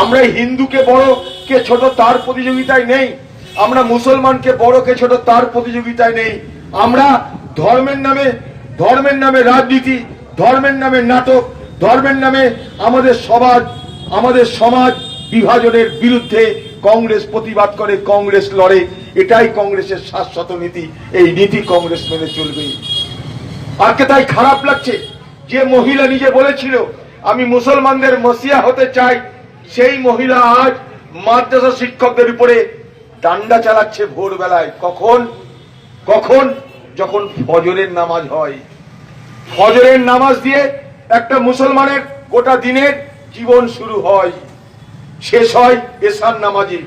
আমরা হিন্দুকে বড়, কে ছোট তার প্রতিযোগিতায় নেই। আমরা মুসলমানকে বড়, কে ছোট তার প্রতিযোগিতায় নেই। আমরা ধর্মের নামে ধর্মের নামে রাজনীতি, ধর্মের নামে নাটক, ধর্মের নামে আমাদের সমাজ আমাদের সমাজ বিভাজনের বিরুদ্ধে কংগ্রেস প্রতিবাদ করে, কংগ্রেস লড়ে। এটাই কংগ্রেসের শাশ্বত নীতি। এই নীতি কংগ্রেস মেনে চলবে। আজকে তাই খারাপ লাগছে? যে মহিলা নিজে বলেছিল, আমি মুসলমানদের মসিয়া হতে চাই সেই মহিলা আজ মাদ্রাসা শিক্ষকদের উপরে ডান্ডা চালাচ্ছে ভোরবেলায়। কখন? কখন? যখন ফজরের নামাজ হয়। ফজরের নামাজ দিয়ে একটা মুসলমানের গোটা দিনের জীবন শুরু হয়। শেষ হয় এসার নামাজে।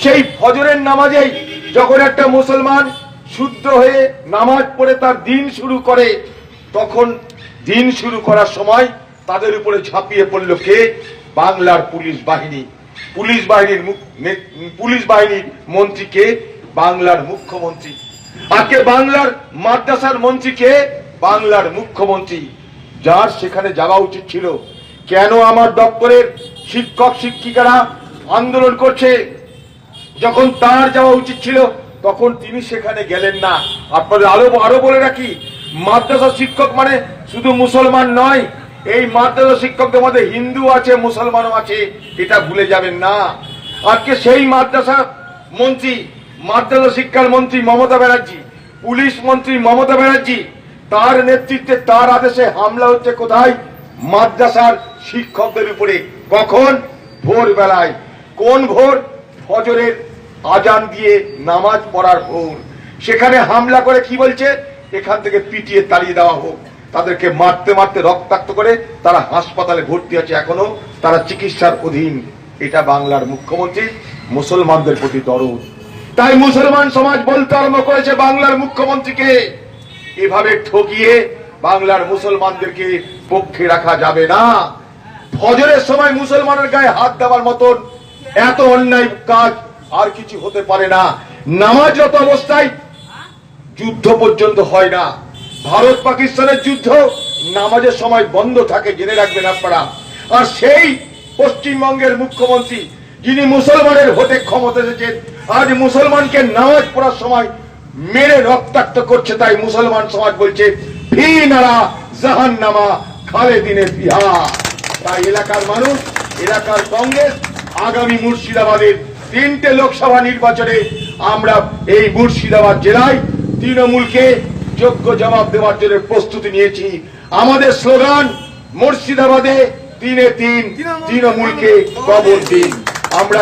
সেই ফজরের নামাজেই যখন একটা মুসলমান শুদ্ধ হয়ে নামাজ পড়ে তার দিন শুরু করে, তখন দিন শুরু করার সময় তাদের উপরে ঝাঁপিয়ে পড়ল কে? বাংলার পুলিশ বাহিনী। পুলিশ বাহিনীর পুলিশ বাহিনীর মন্ত্রীকে বাংলার মুখ্যমন্ত্রী। আজকে বাংলার মাদ্রাসার মন্ত্রীকে বাংলার মুখ্যমন্ত্রী। যার সেখানে যাওয়া উচিত ছিল। কেন আমার দপ্তরের শিক্ষক, শিক্ষিকারা আন্দোলন করছে? যখন তার যাওয়া উচিত ছিল, তখন তিনি সেখানে গেলেন না। আপনাদের আরও আরও বলে রাখি, মাদ্রাসা শিক্ষক মানে শুধু মুসলমান নয় এই মাদ্রাসা শিক্ষকদের মধ্যে হিন্দু আছে, মুসলমানও আছে, এটা ভুলে যাবেন না। আজকে সেই মাদ্রাসা মন্ত্রী, মাদ্রাসা শিক্ষার মন্ত্রী মমতা ব্যানার্জি, পুলিশ মন্ত্রী মমতা ব্যানার্জি, তার নেতৃত্বে, তার আদেশে হামলা হচ্ছে কোথায়? মাদ্রাসার শিক্ষকদের উপরে। কখন? ভোরবেলায়। কোন ভোর? ফজরের আজান দিয়ে নামাজ পড়ার ভোর। সেখানে হামলা করে কি বলছে? এখান থেকে পিটিয়ে তাড়িয়ে দেওয়া হোক। তাদেরকে মারতে মারতে রক্তাক্ত করে তারা হাসপাতালে ভর্তি আছে এখনও। তারা চিকিৎসার অধীন। এটা বাংলার মুখ্যমন্ত্রী মুসলমানদের প্রতি দরদ। তাই মুসলমান সমাজ বলতে আরম্ভ করেছে বাংলার মুখ্যমন্ত্রীকে। এভাবে ঠকিয়ে বাংলার মুসলমানদেরকে পক্ষে রাখা যাবে না। ফজরের সময় মুসলমানের গায়ে হাত দেওয়ার মতন এত অন্যায় কাজ আর কিছু হতে পারে না। নামাজরত অবস্থায় যুদ্ধ পর্যন্ত হয় না। ভারত পাকিস্তানের যুদ্ধ নামাজের সময় বন্ধ থাকে, জেনে রাখবেন আপনারা। আর সেই পশ্চিমবঙ্গের মুখ্যমন্ত্রী, যিনি মুসলমানের ভোটে ক্ষমতা এসেছেন, আজ মুসলমানকে নামাজ পড়ার সময় মেরে রক্তাক্ত করছে, তাই মুসলমান সমাজ বলছে এলাকার মানুষ, এলাকার কংগ্রেস, আগামী মুর্শিদাবাদের তিনটে লোকসভা নির্বাচনে আমরা এই মুর্শিদাবাদ জেলায় তৃণমূলকে যোগ্য জবাব দেওয়ার জন্য প্রস্তুতি নিয়েছি। আমাদের স্লোগান, মুর্শিদাবাদে তিনে তিন তৃণমূলকে কবর দিন। আমরা